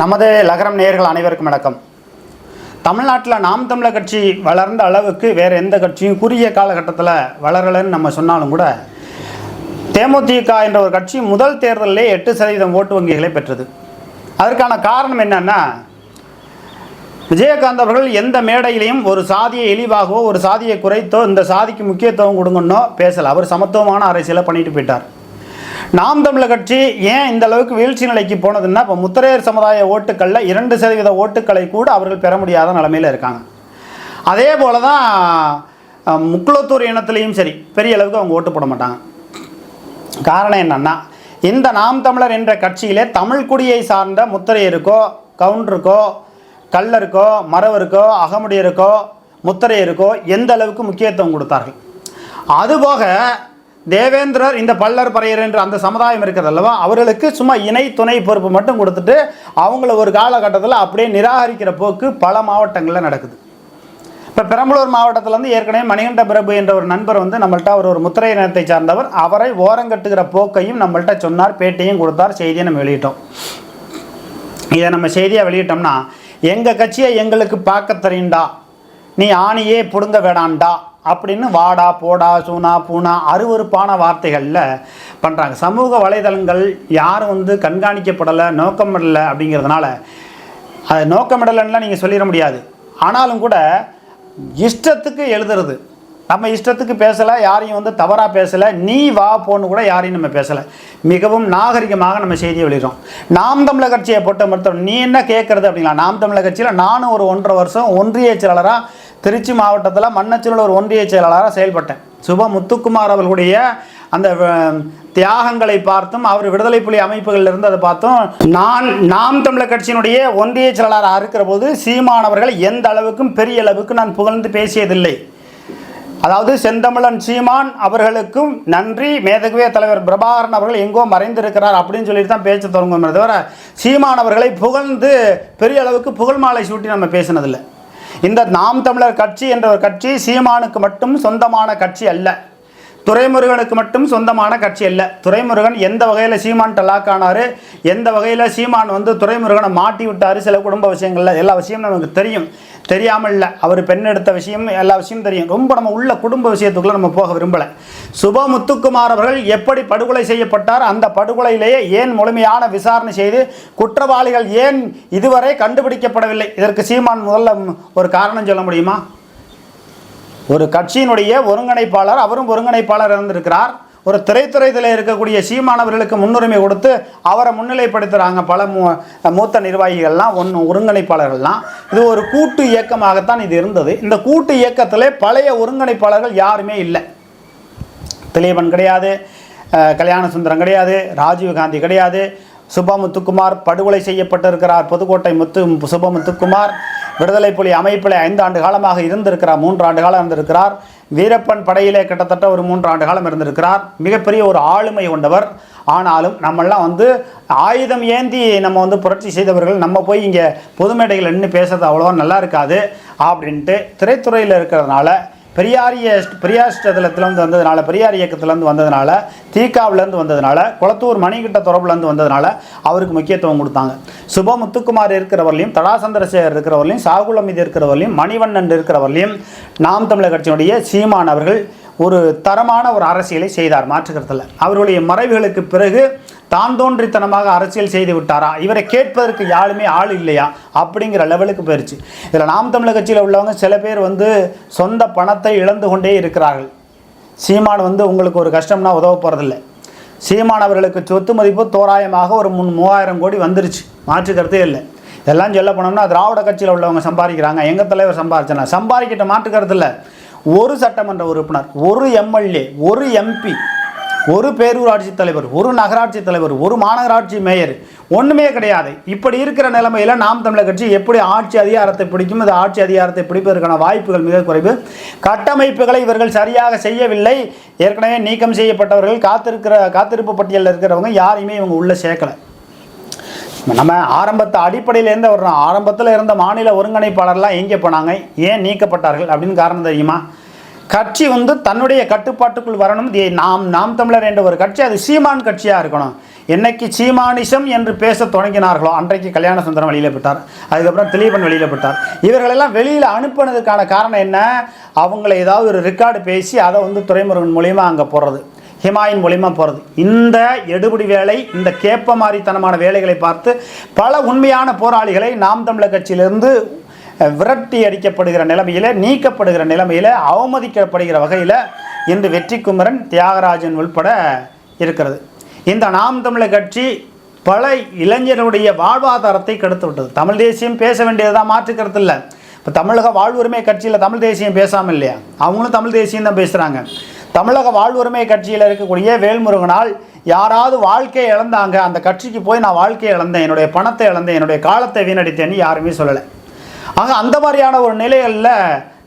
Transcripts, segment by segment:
நமது லகரம் நேயர்கள் அனைவருக்கும் வணக்கம். தமிழ்நாட்டில் நாம் தமிழர் கட்சி வளர்ந்த அளவுக்கு வேறு எந்த கட்சியும் குறுகிய காலகட்டத்தில் வளரலைன்னு நம்ம சொன்னாலும் கூட தேமுதிக என்ற ஒரு கட்சி முதல் தேர்தலிலே எட்டு சதவீதம் ஓட்டு வங்கிகளை பெற்றது. அதற்கான காரணம் என்னன்னா விஜயகாந்த் அவர்கள் எந்த மேடையிலையும் ஒரு சாதியை இழிவாகவோ ஒரு சாதியை குறைத்தோ இந்த சாதிக்கு முக்கியத்துவம் கொடுங்கன்னோ பேசலை. அவர் சமத்துவமான அரசியலை பண்ணிட்டு போயிட்டார். நாம் தமிழர் கட்சி ஏன் இந்த அளவுக்கு வீழ்ச்சி நிலைக்கு போனதுன்னா இப்போ முத்திரையர் சமுதாய ஓட்டுக்களில் இரண்டு சதவீத ஓட்டுக்களை கூட அவர்கள் பெற முடியாத நிலைமையில் இருக்காங்க. அதே போல தான் முக்குளத்தூர் இனத்துலேயும் சரி பெரிய அளவுக்கு அவங்க ஓட்டு போட மாட்டாங்க. காரணம் என்னன்னா இந்த நாம் தமிழர் என்ற கட்சியிலே தமிழ்குடியை சார்ந்த முத்திரையருக்கோ கவுண்டருக்கோ கல்லருக்கோ மறவருக்கோ அகமுடியருக்கோ முத்திரையருக்கோ எந்த அளவுக்கு முக்கியத்துவம் கொடுத்தார்கள்? அதுபோக தேவேந்திரர் இந்த பல்லர் பறையர் என்ற அந்த சமுதாயம் இருக்குது அல்லவா? அவர்களுக்கு சும்மா இணை துணை பொறுப்பு மட்டும் கொடுத்துட்டு அவங்கள ஒரு காலகட்டத்தில் அப்படியே நிராகரிக்கிற போக்கு பல மாவட்டங்களில் நடக்குது. இப்போ பெரம்பலூர் மாவட்டத்திலேருந்து ஏற்கனவே மணிகண்ட பிரபு என்ற ஒரு நண்பர் வந்து நம்மள்ட்ட அவர் ஒரு முத்திரை இனத்தை சார்ந்தவர். அவரை ஓரங்கட்டுகிற போக்கையும் நம்மள்ட்ட சொன்னார் பேட்டையும் கொடுத்தார் செய்தியை நம்ம வெளியிட்டோம். இதை நம்ம செய்தியாக வெளியிட்டோம்னா எங்கள் கட்சியை எங்களுக்கு பார்க்க தெரியுண்டா நீ ஆணியே பிடுங்க வேடாண்டா அப்படின்னு வாடா போடா சூனா பூனா அருவருப்பான வார்த்தைகளில் பண்ணுறாங்க சமூக வலைதளங்கள் யாரும் வந்து கண்காணிக்கப்படலை நோக்கமிடலை அப்படிங்கிறதுனால அது நோக்கமிடலைன்னா நீங்கள் சொல்லிட முடியாது. ஆனாலும் கூட இஷ்டத்துக்கு எழுதுறது. நம்ம இஷ்டத்துக்கு பேசலை யாரையும் வந்து தவறாக பேசலை நீ வா போன்னு கூட யாரையும் நம்ம பேசலை. மிகவும் நாகரிகமாக நம்ம செய்தியை வெளியிடுறோம். நாம் தமிழக கட்சியை பொறுத்த மருத்துவம் நீ என்ன கேட்குறது அப்படிங்களா? நாம் தமிழக கட்சியில் நானும் ஒரு ஒன்றரை வருஷம் ஒன்றிய செயலாளராக திருச்சி மாவட்டத்தில் மண்ணச்சூழல் ஒரு ஒன்றிய செயலாளராக செயல்பட்டேன். சுப முத்துக்குமார் அவர்களுடைய அந்த தியாகங்களை பார்த்தும் அவர் விடுதலை புலி அமைப்புகளில் இருந்து அதை பார்த்தும் நான் நாம் தமிழர் கட்சியினுடைய ஒன்றிய செயலாளராக இருக்கிற போது சீமானவர்கள் எந்த அளவுக்கும் பெரிய அளவுக்கு நான் புகழ்ந்து பேசியதில்லை. அதாவது செந்தமிழன் சீமான் அவர்களுக்கும் நன்றி. மேதகுவே தலைவர் பிரபாகரன் அவர்கள் எங்கோ மறைந்திருக்கிறார் அப்படின்னு சொல்லிட்டு தான் பேச தொடங்குமே தவிர சீமான் அவர்களை புகழ்ந்து பெரிய அளவுக்கு புகழ் மாலை சூட்டி நம்ம பேசினதில்லை. இந்த நாம் தமிழர் கட்சி என்ற ஒரு கட்சி சீமானுக்கு மட்டும் சொந்தமான கட்சி அல்ல. துறைமுருகனுக்கு மட்டும் சொந்தமான கட்சி அல்ல. துரைமுருகன் எந்த வகையில் சீமான் லாக் ஆனார் எந்த வகையில் சீமான் வந்து துரைமுருகனை மாட்டி விட்டார் சில குடும்ப விஷயங்களில் எல்லா விஷயமும் நமக்கு தெரியும். தெரியாமல் இல்லை. அவர் பெண் எடுத்த விஷயம் எல்லா விஷயமும் தெரியும். ரொம்ப நம்ம உள்ள குடும்ப விஷயத்துக்குள்ள நம்ம போக விரும்பலை. சுப முத்துக்குமார் அவர்கள் எப்படி படுகொலை செய்யப்பட்டார் அந்த படுகொலையிலேயே ஏன் முழுமையான விசாரணை செய்து குற்றவாளிகள் ஏன் இதுவரை கண்டுபிடிக்கப்படவில்லை? இதற்கு சீமான் முதல்ல ஒரு காரணம் சொல்ல முடியுமா? ஒரு கட்சியினுடைய ஒருங்கிணைப்பாளர் அவரும் ஒருங்கிணைப்பாளர் இருந்திருக்கிறார். ஒரு திரைத்துறையில் இருக்கக்கூடிய சீமானவர்களுக்கு முன்னுரிமை கொடுத்து அவரை முன்னிலைப்படுத்துகிறாங்க பல மூ மூத்த நிர்வாகிகள்லாம் ஒன்று ஒருங்கிணைப்பாளர்கள்லாம். இது ஒரு கூட்டு இயக்கமாகத்தான் இது இருந்தது. இந்த கூட்டு இயக்கத்தில் பழைய ஒருங்கிணைப்பாளர்கள் யாருமே இல்லை. திலீபன் கிடையாது கல்யாண சுந்தரம் கிடையாது ராஜீவ்காந்தி கிடையாது சுபமுத்துக்குமார் படுகொலை செய்யப்பட்டிருக்கிறார். புதுக்கோட்டை முத்து சுபமுத்துக்குமார் விடுதலை புலி அமைப்பில் ஐந்து ஆண்டு காலமாக இருந்திருக்கிறார். மூன்று ஆண்டு காலம் இருந்திருக்கிறார். வீரப்பன் படையிலே கிட்டத்தட்ட ஒரு மூன்று ஆண்டு காலம் இருந்திருக்கிறார். மிகப்பெரிய ஒரு ஆளுமை கொண்டவர். ஆனாலும் நம்மெல்லாம் வந்து ஆயுதம் ஏந்தி நம்ம வந்து புரட்சி செய்தவர்கள் நம்ம போய் இங்கே பொது மேடைகள் நின்று பேசுறது அவ்வளோவா நல்லா இருக்காது அப்படின்ட்டு திரைத்துறையில் இருக்கிறதுனால பெரியாரிய பெரியார் ஸ்டலத்திலேருந்து வந்ததுனால பெரியார் இயக்கத்துலேருந்து வந்ததுனால தீக்காவிலேருந்து வந்ததுனால குளத்தூர் மணிக்கிட்ட தொடர்புலேருந்து வந்ததுனால அவருக்கு முக்கியத்துவம் கொடுத்தாங்க. சுப முத்துக்குமார் இருக்கிறவர்களையும் தடா சந்திரசேகர் இருக்கிறவர்களையும் சாகுல் அமீது இருக்கிறவர்களையும் மணிவண்ணன் இருக்கிறவர்களையும் நாம் தமிழர் கட்சியினுடைய சீமான் அவர்கள் ஒரு தரமான ஒரு அரசியலை செய்தார் மாற்றுக்கிறதுல அவருடைய மறைவுகளுக்கு பிறகு தான் தோன்றித்தனமாக அரசியல் செய்து விட்டாரா? இவரை கேட்பதற்கு யாருமே ஆள் இல்லையா? அப்படிங்கிற லெவலுக்கு போயிருச்சு. இதில் நாம் தமிழர் கட்சியில் உள்ளவங்க சில பேர் வந்து சொந்த பணத்தை இழந்து கொண்டே இருக்கிறார்கள். சீமான் வந்து உங்களுக்கு ஒரு கஷ்டம்னா உதவ போகிறதில்லை சீமான் அவர்களுக்கு சொத்து மதிப்பு தோராயமாக ஒரு முன் மூவாயிரம் கோடி வந்துருச்சு. மாற்றுக்கிறதே இல்லை. இதெல்லாம் சொல்ல போனோம்னா திராவிட கட்சியில் உள்ளவங்க சம்பாதிக்கிறாங்க. எங்கள் தலைவர் சம்பாதிச்சனா? சம்பாதிக்கிட்ட மாற்றுக்கிறது இல்லை. ஒரு சட்டமன்ற உறுப்பினர் ஒரு எம்எல்ஏ ஒரு எம்பி ஒரு பேரூராட்சி தலைவர் ஒரு நகராட்சி தலைவர் ஒரு மாநகராட்சி மேயர் ஒன்றுமே கிடையாது. இப்படி இருக்கிற நிலைமையில் நாம் தமிழர் கட்சி எப்படி ஆட்சி அதிகாரத்தை பிடிக்கும் இந்த ஆட்சி அதிகாரத்தை பிடிப்பதற்கான வாய்ப்புகள் மிக குறைவு. கட்டமைப்புகளை இவர்கள் சரியாக செய்யவில்லை. ஏற்கனவே நீக்கம் செய்யப்பட்டவர்கள் காத்திருக்கிற காத்திருப்பு பட்டியலில் இருக்கிறவங்க யாரையுமே இவங்க உள்ளே சேர்க்கலை. நம்ம ஆரம்பத்தை அடிப்படையிலேருந்து வர்றோம். ஆரம்பத்தில் இருந்த மாநில ஒருங்கிணைப்பாளர்லாம் எங்கே போனாங்க? ஏன் நீக்கப்பட்டார்கள் அப்படின்னு காரணம் தெரியுமா? கட்சி வந்து தன்னுடைய கட்டுப்பாட்டுக்குள் வரணும். இது நாம் நாம் தமிழர் என்ற ஒரு கட்சி அது சீமான் கட்சியாக இருக்கணும். என்னைக்கு சீமானிசம் என்று பேச தொடங்கினார்களோ அன்றைக்கு கல்யாண சுந்தரம் வெளியில் போட்டார் அதுக்கப்புறம் திலீபன் வெளியில் போட்டார் இவர்களெல்லாம் வெளியில் அனுப்பினதுக்கான காரணம் என்ன? அவங்கள ஏதாவது ஒரு ரெக்கார்டு பேசி அதை வந்து துறைமுருகன் மூலியமாக அங்கே போடுறது. ஹிமாயின் மூலியமாக போகிறது இந்த எடுபடி வேலை இந்த கேப்ப மாதிரித்தனமான வேலைகளை பார்த்து பல உண்மையான போராளிகளை நாம் தமிழர் கட்சியிலிருந்து விரட்டி அடிக்கப்படுகிற நிலைமையில் நீக்கப்படுகிற நிலைமையில் அவமதிக்கப்படுகிற வகையில் இன்று வெற்றி குமரன் தியாகராஜன் உள்பட இருக்கிறது. இந்த நாம் தமிழர் கட்சி பல இளைஞர்களுடைய வாழ்வாதாரத்தை கெடுத்து விட்டது. தமிழ் தேசியம் பேச வேண்டியதுதான் மாற்றுக்கிறது இல்லை இப்போ தமிழக வாழ்வுரிமை கட்சியில் தமிழ் தேசியம் பேசாமல் இல்லையா? அவங்களும் தமிழ் தேசியம் தான் பேசுகிறாங்க தமிழக வாழ்வுரிமை கட்சியில் இருக்கக்கூடிய வேல்முருகனால் யாராவது வாழ்க்கையை இழந்தாங்க அந்த கட்சிக்கு போய் நான் வாழ்க்கையை இழந்தேன் என்னுடைய பணத்தை இழந்தேன் என்னுடைய காலத்தை வீணடித்தேன்னு யாருமே சொல்லலை. ஆக அந்த மாதிரியான ஒரு நிலைகளில்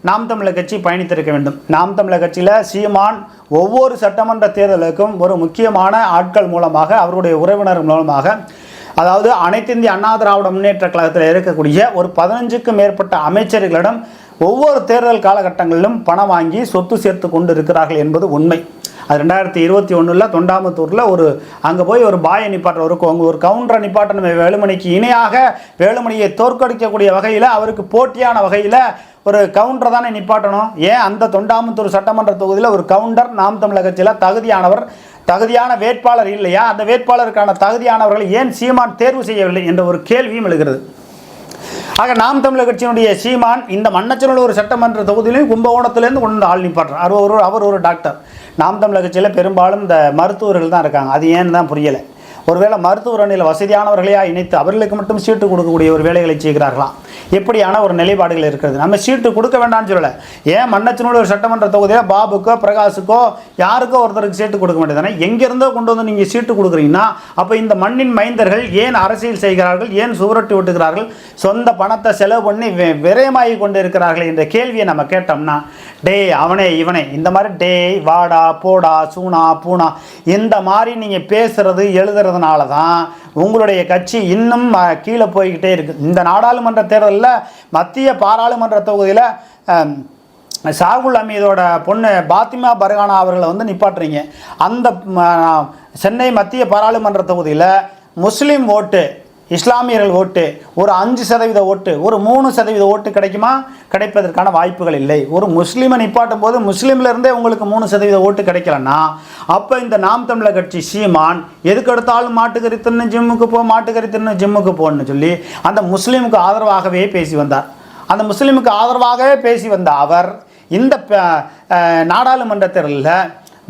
நாம் தமிழர் கட்சி பயணித்திருக்க வேண்டும். நாம் தமிழர் கட்சியில் சீமான் ஒவ்வொரு சட்டமன்ற தேர்தலுக்கும் ஒரு முக்கியமான ஆட்கள் மூலமாக அவருடைய உறவினர் மூலமாக அதாவது அனைத்திந்திய அண்ணா திராவிட முன்னேற்ற கழகத்தில் இருக்கக்கூடிய ஒரு பதினஞ்சுக்கும் மேற்பட்ட அமைச்சர்களிடம் ஒவ்வொரு தேர்தல் காலகட்டங்களிலும் பணம் வாங்கி சொத்து சேர்த்து கொண்டு இருக்கிறார்கள் என்பது உண்மை. அது ரெண்டாயிரத்தி இருபத்தி ஒன்றில் தொண்டாமுத்தூரில் ஒரு அங்கே போய் ஒரு பாயை நிப்பாட்டுற ஒரு அவங்க ஒரு கவுண்டரை நிப்பாட்டணும் வேலுமணிக்கு இணையாக வேலுமணியை தோற்கடிக்கக்கூடிய வகையில் அவருக்கு போட்டியான வகையில் ஒரு கவுண்டரை தானே நிப்பாட்டணும். ஏன் அந்த தொண்டாமுத்தூர் சட்டமன்ற தொகுதியில் ஒரு கவுண்டர் நாம் தமிழக கட்சியில் தகுதியானவர் தகுதியான வேட்பாளர் இல்லையா? அந்த வேட்பாளருக்கான தகுதியானவர்களை ஏன் சீமான் தேர்வு செய்யவில்லை என்ற ஒரு கேள்வியும் எழுகிறது. ஆக நாம் தமிழர் கட்சியினுடைய சீமான் இந்த மன்னச்சனூர் ஒரு சட்டமன்ற தொகுதியிலையும் கும்பகோணத்துலேருந்து கொண்டு வந்து ஆள் நிப்பாட்டுறார். அவர் ஒரு அவர் ஒரு டாக்டர். நாம் தமிழர் கட்சியில் பெரும்பாலும் இந்த மருத்துவர்கள் தான் இருக்காங்க. அது ஏன்னு தான் புரியலை. ஒருவேளை மருத்துவ அணியில் வசதியானவர்களையாக இணைத்து அவர்களுக்கு மட்டும் சீட்டு கொடுக்கக்கூடிய ஒரு வேலைகளை செய்கிறார்களாம் எப்படியான ஒரு நிலைப்பாடுகள் இருக்கிறது? நம்ம சீட்டு கொடுக்க வேண்டாம்னு சொல்லலை. ஏன் மன்னச்சனூர் ஒரு சட்டமன்ற தொகுதியில் பாபுக்கோ பிரகாஷுக்கோ யாருக்கோ ஒருத்தருக்கு சீட்டு கொடுக்க வேண்டியதானே எங்கேருந்தோ கொண்டு வந்து நீங்கள் சீட்டு கொடுக்குறீங்கன்னா அப்போ இந்த மண்ணின் மைந்தர்கள் ஏன் அரசியல் செய்கிறார்கள்? ஏன் சுவரொட்டி விட்டுகிறார்கள் சொந்த பணத்தை செலவு பண்ணி விரயமாகி கொண்டு இருக்கிறார்கள் என்ற கேள்வியை நம்ம கேட்டோம்னா டேய் அவனே இவனே இந்த மாதிரி டேய் வாடா போடா சூனா பூனா இந்த மாதிரி நீங்கள் பேசுறது எழுதுறதுனால தான் உங்களுடைய கட்சி இன்னும் கீழே போய்கிட்டே இருக்குது இந்த நாடாளுமன்ற தேர்தலில் மத்திய பாராளுமன்ற தொகுதியில் சாகுல் அமீதோட பொண்ணு பாத்திமா பர்கானா அவர்களை வந்து நிப்பாட்டுறீங்க. அந்த சென்னை மத்திய பாராளுமன்ற தொகுதியில் முஸ்லீம் ஓட்டு இஸ்லாமியர்கள் ஓட்டு ஒரு அஞ்சு சதவீத ஓட்டு ஒரு மூணு சதவீத ஓட்டு கிடைக்குமா? கிடைப்பதற்கான வாய்ப்புகள் இல்லை. ஒரு முஸ்லீமை நிப்பாட்டும் போது முஸ்லீம்லேருந்தே உங்களுக்கு மூணு சதவீத ஓட்டு கிடைக்கலன்னா அப்போ இந்த நாம் தமிழர் கட்சி சீமான் எதுக்கு எடுத்தாலும் மாட்டுக்கறி தின்னு ஜிம்முக்கு போ மாட்டுக்கறி தின்னு ஜிம்முக்கு போன்னு சொல்லி அந்த முஸ்லீமுக்கு ஆதரவாகவே பேசி வந்தார். அந்த முஸ்லீமுக்கு ஆதரவாகவே பேசி வந்த அவர் இந்த நாடாளுமன்றத்தில் நாடாளுமன்ற தேர்தலில்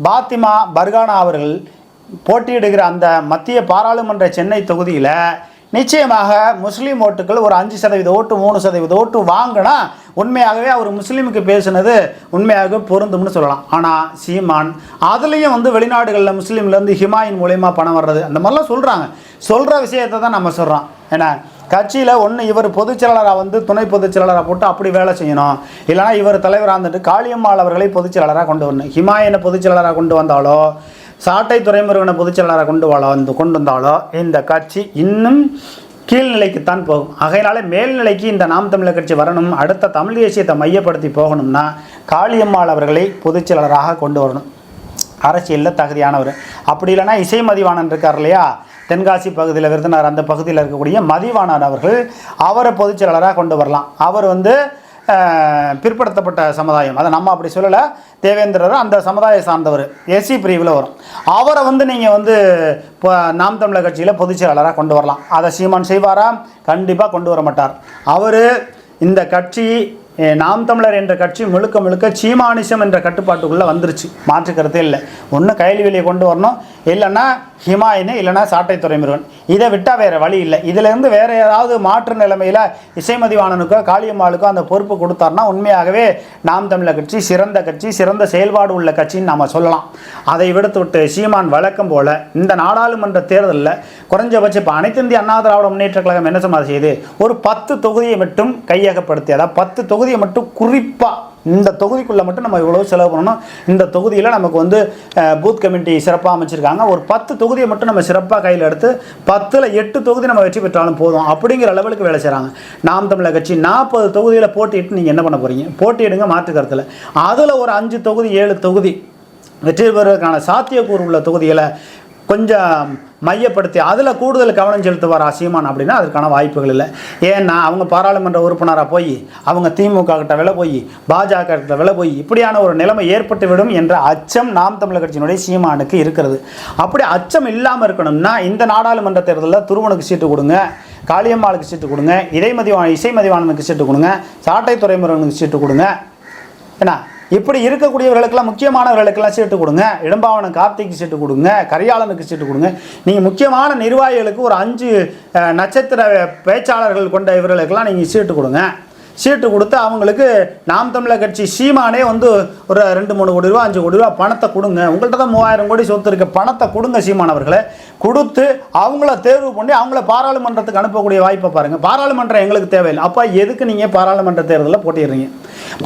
பாத்திமா பர்கானா அவர்கள் போட்டியிடுகிற அந்த மத்திய பாராளுமன்ற சென்னை தொகுதியில் நிச்சயமாக முஸ்லீம் ஓட்டுகள் ஒரு அஞ்சு சதவீத ஓட்டு மூணு சதவீத ஓட்டு வாங்கினா உண்மையாகவே அவர் முஸ்லீமுக்கு பேசுனது உண்மையாக பொருந்தும்னு சொல்லலாம். ஆனால் சீமான் அதுலேயும் வந்து வெளிநாடுகளில் முஸ்லீம்லேருந்து ஹிமாயின் மூலயமா பணம் வர்றது அந்த மாதிரிலாம் சொல்கிறாங்க சொல்கிற விஷயத்தை தான் நம்ம சொல்கிறோம் ஏன்னா கட்சியில் ஒன்று இவர் பொதுச்செயலாளராக வந்து துணை பொதுச்செயலாளராக போட்டு அப்படி வேலை செய்யணும். இல்லைனா இவர் தலைவராக இருந்துட்டு காளியம்மாள் அவர்களை பொதுச்செயலராக கொண்டு வரணும். ஹிமாயனை பொதுச்செயலாளராக கொண்டு வந்தாலோ சாட்டை துறைமுருகனை பொதுச்செயலாளராக கொண்டு வாழ வந்து கொண்டு வந்தாலோ இந்த கட்சி இன்னும் கீழ்நிலைக்குத்தான் போகும். ஆகையினால மேல்நிலைக்கு இந்த நாம் தமிழர் கட்சி வரணும் அடுத்த தமிழ் தேசியத்தை மையப்படுத்தி போகணும்னா காளியம்மாள் அவர்களை பொதுச்செயலாளராக கொண்டு வரணும். அரசியலில் தகுதியானவர். அப்படி இல்லைன்னா இசை மதிவாணன் இருக்கார் இல்லையா? தென்காசி பகுதியில் விருதுநகர் அந்த பகுதியில் இருக்கக்கூடிய மதிவாணன் அவர்கள் அவரை பொதுச்செயலாளராக கொண்டு வரலாம். அவர் வந்து பிற்படுத்தப்பட்ட சமுதாயம். அதை நம்ம அப்படி சொல்லலை. தேவேந்திரர் அந்த சமுதாயம் சார்ந்தவர். எஸ்சி பிரிவில் வரும். அவரை வந்து நீங்கள் வந்து இப்போ நாம் தமிழர் கட்சியில் பொதுச் செயலாளராக கொண்டு வரலாம். அதை சீமான் செய்வாரா? கண்டிப்பாக கொண்டு வர மாட்டார். அவர் இந்த கட்சி நாம் தமிழர் என்ற கட்சி முழுக்க முழுக்க சீமானிசம் என்ற கட்டுப்பாட்டுக்குள்ளே வந்துருச்சு. மாற்று இல்லை. ஒன்று கைலி வெளியே கொண்டு வரணும். இல்லைன்னா ஹிமாயினு இல்லைன்னா சாட்டைத்துறை முருகன் இதை விட்டால் வேறு வழி இல்லை. இதிலேருந்து வேறு ஏதாவது மாற்று நிலைமையில் இசைமதிவாணனுக்கோ காளியம்மாளுக்கோ அந்த பொறுப்பு கொடுத்தாருன்னா உண்மையாகவே நாம் தமிழர் கட்சி சிறந்த கட்சி சிறந்த செயல்பாடு உள்ள கட்சின்னு நம்ம சொல்லலாம். அதை விடுத்து விட்டு சீமான் வழக்கம் போல இந்த நாடாளுமன்ற தேர்தலில் குறைஞ்சபட்சம் இப்போ அனைத்து இந்திய அண்ணா திராவிட முன்னேற்ற கழகம் என்ன சமாதி செய்யுது ஒரு பத்து தொகுதியை மட்டும் கையகப்படுத்தி அதாவது பத்து தொகுதியை மட்டும் குறிப்பாக இந்த தொகுதிக்குள்ளே மட்டும் நம்ம இவ்வளோ செலவு பண்ணணும். இந்த தொகுதியில் நமக்கு வந்து பூத் கமிட்டி சிறப்பாக அமைச்சிருக்காங்க. ஒரு பத்து தொகுதியை மட்டும் நம்ம சிறப்பாக கையில் எடுத்து பத்தில் எட்டு தொகுதி நம்ம வெற்றி பெற்றாலும் போதும். அப்படிங்கிற லெவலுக்கு வேலை செய்கிறாங்க நாம் தமிழர் கட்சி நாற்பது தொகுதியில் போட்டியிட்டு நீங்கள் என்ன பண்ண போகிறீங்க போட்டியிடுங்க மாற்று கருத்தில். அதில் ஒரு அஞ்சு தொகுதி ஏழு தொகுதி வெற்றி பெறுவதற்கான சாத்தியக்கூறு உள்ள தொகுதிகளை கொஞ்சம் மையப்படுத்தி அதில் கூடுதல் கவனம் செலுத்துவார் சீமான் அப்படின்னா அதற்கான வாய்ப்புகள் இல்லை. ஏன்னா அவங்க பாராளுமன்ற உறுப்பினராக போய் அவங்க திமுக கிட்ட விலை போய் பாஜக கிட்ட விலை போய் இப்படியான ஒரு நிலைமை ஏற்பட்டுவிடும் என்ற அச்சம் நாம் தமிழர் கட்சியினுடைய சீமானுக்கு இருக்கிறது. அப்படி அச்சம் இல்லாமல் இருக்கணும்னா இந்த நாடாளுமன்ற தேர்தலில் துருவனுக்கு சீட்டு கொடுங்க காளியம்மாளுக்கு சீட்டு கொடுங்க இடைமதிவான இசை மதிவாணனுக்கு சீட்டு கொடுங்க சாட்டை துறைமுருகனுக்கு சீட்டு கொடுங்க. என்ன இப்படி இருக்கக்கூடியவர்களுக்கெல்லாம் முக்கியமானவர்களுக்கெல்லாம் சீட்டு கொடுங்க. இடம்பாவனம் கார்த்திக்கு சீட்டு கொடுங்க. கரியாளனுக்கு சீட்டு கொடுங்க. நீங்கள் முக்கியமான நிர்வாகிகளுக்கு ஒரு அஞ்சு நட்சத்திர பேச்சாளர்கள் கொண்ட இவர்களுக்கெல்லாம் நீங்கள் சீட்டு கொடுங்க. சீட்டு கொடுத்து அவங்களுக்கு நாம் தமிழர் கட்சி சீமானே வந்து ஒரு ரெண்டு மூணு கோடி ரூபா அஞ்சு கோடி ரூபா பணத்தை கொடுங்க. உங்கள்கிட்ட தான் மூவாயிரம் கோடி சொத்து இருக்க. பணத்தை கொடுங்க சீமானவர்களை கொடுத்து அவங்கள தேர்வு பண்ணி அவங்கள பாராளுமன்றத்துக்கு அனுப்பக்கூடிய வாய்ப்பை பாருங்கள் பாராளுமன்றம் எங்களுக்கு தேவையில்லை. அப்போ எதுக்கு நீங்கள் பாராளுமன்ற தேர்தலில் போட்டிடுறீங்க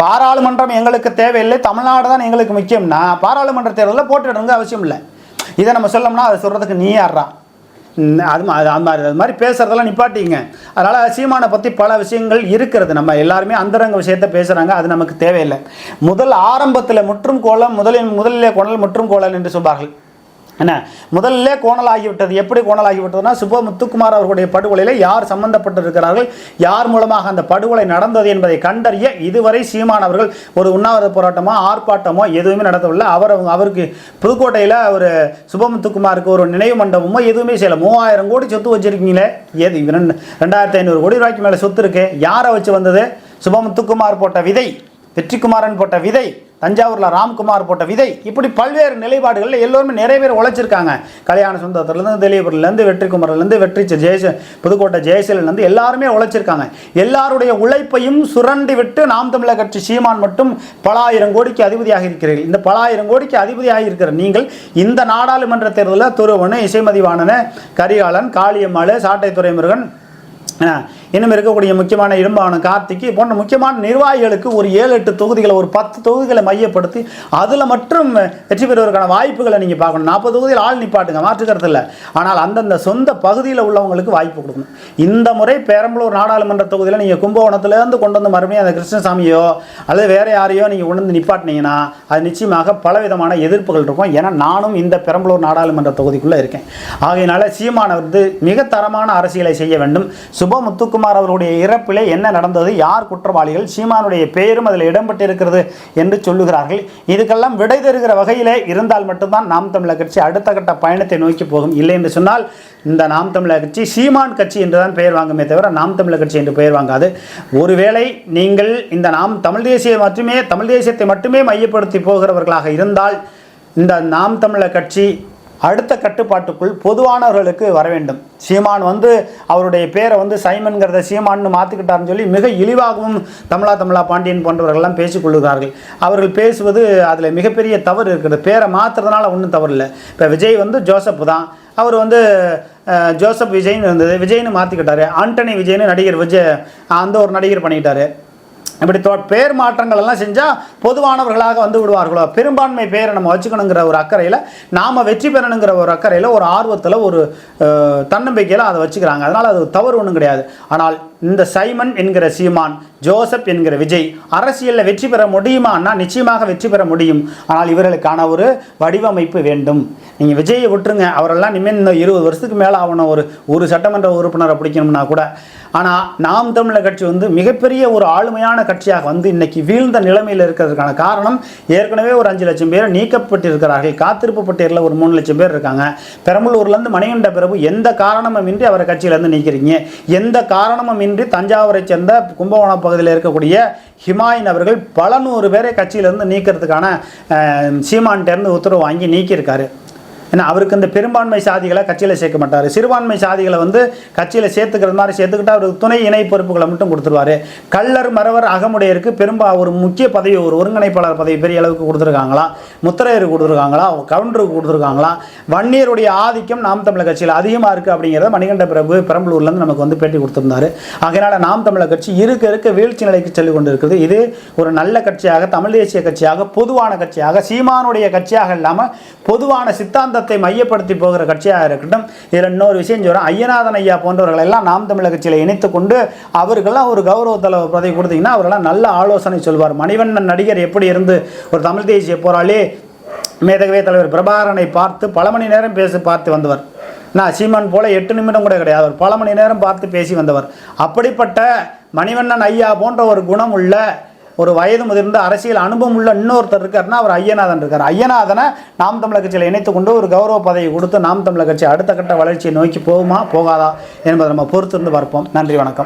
பாராளுமன்றம் எங்களுக்கு தேவையில்லை. தமிழ்நாடு தான் எங்களுக்கு முக்கியம்னா பாராளுமன்ற தேர்தலில் போட்டிடுங்க அவசியம் இல்லை. இதை நம்ம சொல்லோம்னா அதை சொல்கிறதுக்கு நீ யாரா அது மா- அது அது மாதிரி அது மாதிரி பேசுறதெல்லாம் நிப்பாட்டிங்க. அதனால் சீமானை பற்றி பல விஷயங்கள் இருக்கிறது. நம்ம எல்லாருமே அந்தரங்க விஷயத்தை பேசுகிறாங்க அது நமக்கு தேவையில்லை. முதல் ஆரம்பத்தில் முற்றும் கோலம் முதலில் முதலிலே கோணல் முற்றும் கோலல் என்று சொல்வார்கள். என்ன? முதல்ல கோணல் ஆகிவிட்டது எப்படி கோணல் ஆகிவிட்டதுன்னா சுப முத்துக்குமார் அவர்களுடைய படுகொலையில் யார் சம்பந்தப்பட்டிருக்கிறார்கள்? யார் மூலமாக அந்த படுகொலை நடந்தது என்பதை கண்டறிய இதுவரை சீமான் அவர்கள் ஒரு உண்ணாவிரத போராட்டமோ ஆர்ப்பாட்டமோ எதுவுமே நடத்தவில்லை. அவர் அவங்க- அவருக்கு புதுக்கோட்டையில் ஒரு சுபமுத்துக்குமாருக்கு ஒரு நினைவு மண்டபமோ எதுவுமே செய்யலை. மூவாயிரம் கோடி சொத்து வச்சுருக்கீங்களே? ஏது ரெண்டு ரெண்டாயிரத்தி ஐநூறு கோடி ரூபாய்க்கு மேலே சொத்து இருக்கு. யாரை வச்சு வந்தது? சுபமுத்துக்குமார் போட்ட விதை வெற்றிக்குமாரன் போட்ட விதை தஞ்சாவூரில் ராம்குமார் போட்ட விதை. இப்படி பல்வேறு நிலைப்பாடுகளில் எல்லோருமே நிறைய பேர் உழைச்சிருக்காங்க. கல்யாண சுந்தரத்துலேருந்து தெளிவூர்லேருந்து வெற்றி குமரிலேருந்து வெற்றி ஜெயச புதுக்கோட்டை ஜெயசீலன்லேருந்து எல்லாருமே உழைச்சிருக்காங்க. எல்லாருடைய உழைப்பையும் சுரண்டி விட்டு நாம் தமிழர் கட்சி சீமான் மட்டும் பல ஆயிரம் கோடிக்கு அதிபதியாக இருக்கிறீர்கள். இந்த பல ஆயிரம் கோடிக்கு அதிபதியாக இருக்கிற நீங்கள் இந்த நாடாளுமன்ற தேர்தலில் துருவனு இசைமதிவாணன கரிகாலன் காளியம்மாள் சாட்டை துறைமுருகன் இன்னும் இருக்கக்கூடிய முக்கியமான இரும்பான கார்த்திக்கு போன்ற முக்கியமான நிர்வாகிகளுக்கு ஒரு ஏழு எட்டு தொகுதிகளை ஒரு பத்து தொகுதிகளை மையப்படுத்தி அதில் மட்டும் வெற்றி பெறுவதற்கான வாய்ப்புகளை நீங்கள் பார்க்கணும். நாற்பது தொகுதியில் ஆள் நிப்பாட்டுங்க மாற்றுக்கிறது இல்லை. ஆனால் அந்தந்த சொந்த பகுதியில் உள்ளவங்களுக்கு வாய்ப்பு கொடுக்கணும். இந்த முறை பெரம்பலூர் நாடாளுமன்ற தொகுதியில் நீங்கள் கும்பகோணத்துலேருந்து கொண்டு வந்து மறுபடியும் அந்த கிருஷ்ணசாமியோ அல்லது வேறு யாரையோ நீங்கள் கொண்டு வந்து நிப்பாட்டினீங்கன்னா அது நிச்சயமாக பலவிதமான எதிர்ப்புகள் இருக்கும். ஏன்னா நானும் இந்த பெரம்பலூர் நாடாளுமன்ற தொகுதிக்குள்ளே இருக்கேன். ஆகையினால சீமான வந்து மிக தரமான அரசியலை செய்ய வேண்டும். சுப முத்துக்குமார் அவருடைய இறப்பிலே என்ன நடந்தது? யார் குற்றவாளிகள்? சீமானுடைய பெயரும் அதில் இடம்பெற்றிருக்கிறது என்று சொல்லுகிறார்கள். இதுக்கெல்லாம் விடை தருகிற வகையிலே இருந்தால் மட்டும்தான் நாம் தமிழர் கட்சி அடுத்த கட்ட பயணத்தை நோக்கி போகும். இல்லை என்று சொன்னால் இந்த நாம் தமிழர் கட்சி சீமான் கட்சி என்று தான் பெயர் வாங்குமே தவிர நாம் தமிழர் கட்சி என்று பெயர் வாங்காது. ஒருவேளை நீங்கள் இந்த நாம் தமிழ் தேசிய மட்டுமே தமிழ் தேசியத்தை மட்டுமே மையப்படுத்தி போகிறவர்களாக இருந்தால் இந்த நாம் தமிழர் கட்சி அடுத்த கட்டுப்பாட்டுக்குள் பொதுவானவர்களுக்கு வர வேண்டும். சீமான் வந்து அவருடைய பேரை வந்து சைமன்கிறத சீமான்னு மாற்றிக்கிட்டாருன்னு சொல்லி மிக இழிவாகவும் தமிழா தமிழா பாண்டியன் போன்றவர்கள்லாம் பேசிக்கொள்கிறார்கள். அவர்கள் பேசுவது அதில் மிகப்பெரிய தவறு இருக்கிறது பேரை மாற்றுறதுனால ஒன்றும் தவறு இல்லை இப்போ விஜய் வந்து ஜோசப் தான். அவர் வந்து ஜோசப் விஜய்னு இருந்தது. விஜய்னு மாற்றிக்கிட்டாரு ஆண்டனி விஜய்னு நடிகர் விஜய் அந்த ஒரு நடிகர் பண்ணிக்கிட்டாரு. இப்படி தொ பேர் மாற்றங்கள் எல்லாம் செஞ்சால் பொதுவானவர்களாக வந்து விடுவார்களோ? பெரும்பான்மை பேரை நம்ம வச்சுக்கணுங்கிற ஒரு அக்கறையில் நாம் வெற்றி பெறணுங்கிற ஒரு அக்கறையில் ஒரு ஆர்வத்தில் ஒரு தன்னம்பிக்கையில் அதை வச்சுக்கிறாங்க. அதனால் அது தவறு ஒன்றும் கிடையாது. ஆனால் இந்த சைமன் என்கிற சீமான் ஜோசப் என்கிற விஜய் அரசியலில் வெற்றி பெற முடியுமான்னா நிச்சயமாக வெற்றி பெற முடியும். ஆனால் இவர்களுக்கான ஒரு வடிவமைப்பு வேண்டும். நீங்கள் விஜயை விட்டுருங்க. அவரெல்லாம் இனிமேல் இந்த இருபது வருஷத்துக்கு மேலே ஆகணும். ஒரு ஒரு சட்டமன்ற உறுப்பினரை பிடிக்கணும்னா கூட. ஆனால் நாம் தமிழர் கட்சி வந்து மிகப்பெரிய ஒரு ஆளுமையான கட்சியாக வந்து இன்னைக்கு வீழ்ந்த நிலைமையில் இருக்கிறதுக்கான காரணம் ஏற்கனவே ஒரு அஞ்சு லட்சம் பேர் நீக்கப்பட்டிருக்கிறார்கள். காத்திருப்பு பட்டியலில் ஒரு மூணு லட்சம் பேர் இருக்காங்க. பெரம்பலூர்லேருந்து மணிகண்ட பிரபு எந்த காரணமும் இன்றி அவரை கட்சியிலேருந்து நீக்கிறீங்க. எந்த காரணமும் இன்றி இன்று தஞ்சாவூரை சேர்ந்த கும்பகோணம் பகுதியில் இருக்கக்கூடிய ஹிமாயின் அவர்கள் பல நூறு பேரை கட்சியிலிருந்து நீக்கிறதுக்கான சீமான்கிட்டேருந்து உத்தரவு வாங்கி நீக்கியிருக்காரு. ஏன்னா அவருக்கு இந்த பெரும்பான்மை சாதிகளை கட்சியில் சேர்க்க மாட்டார். சிறுபான்மை சாதிகளை வந்து கட்சியில் சேர்த்துக்கிறது மாதிரி சேர்த்துக்கிட்டு அவருக்கு துணை இணை பொறுப்புகளை மட்டும் கொடுத்துருவாரு. கள்ளர் மறவர் அகமுடையருக்கு பெரும்பா ஒரு முக்கிய பதவி ஒரு ஒருங்கிணைப்பாளர் பதவி பெரிய அளவுக்கு கொடுத்துருக்காங்களா? முத்திரையர் கொடுத்துருக்காங்களா? கவுண்டருக்கு கொடுத்துருக்காங்களா? வன்னியருடைய ஆதிக்கம் நாம் தமிழர் கட்சியில் அதிகமாக இருக்குது அப்படிங்கிறத மணிகண்ட பிரபு பெரம்பலூர்லேருந்து நமக்கு வந்து பேட்டி கொடுத்துருந்தாரு. அதனால் நாம் தமிழர் கட்சி இருக்க இருக்க வீழ்ச்சி நிலைக்கு செல்லி கொண்டு இது ஒரு நல்ல கட்சியாக தமிழ் தேசிய கட்சியாக பொதுவான கட்சியாக சீமானுடைய கட்சியாக இல்லாமல் பொதுவான சித்தாந்த சித்தாந்தத்தை மையப்படுத்தி போகிற கட்சியாக இருக்கட்டும் இதில் இன்னொரு விஷயம் சொல்கிறேன் ஐயநாதன் ஐயா போன்றவர்கள் எல்லாம் நாம் தமிழக கட்சியில் இணைத்து கொண்டு அவர்களெல்லாம் ஒரு கௌரவ தலைவர் பதவி கொடுத்தீங்கன்னா அவரெல்லாம் நல்ல ஆலோசனை சொல்வார். மணிவண்ணன் நடிகர் எப்படி இருந்து ஒரு தமிழ் தேசிய போராளி மேதகவே தலைவர் பிரபாகரனை பார்த்து பல மணி நேரம் பேசி பார்த்து வந்தவர். நான் சீமான் போல எட்டு நிமிடம் கூட கிடையாது. அவர் பல மணி நேரம் பார்த்து பேசி வந்தவர். அப்படிப்பட்ட மணிவண்ணன் ஐயா போன்ற ஒரு குணம் உள்ள ஒரு வயது முதிர்ந்த அரசியல் அனுபவம் உள்ள இன்னொருத்தர் இருக்காருன்னா அவர் ஐயநாதன் இருக்கார். ஐயநாதனை நாம் தமிழர் கட்சியில் இணைத்து கொண்டு ஒரு கௌரவ பதவி கொடுத்து நாம் தமிழர் கட்சி அடுத்த கட்ட வளர்ச்சியை நோக்கி போகுமா போகாதா என்பதை நம்ம பொறுத்திருந்து பார்ப்போம். நன்றி வணக்கம்.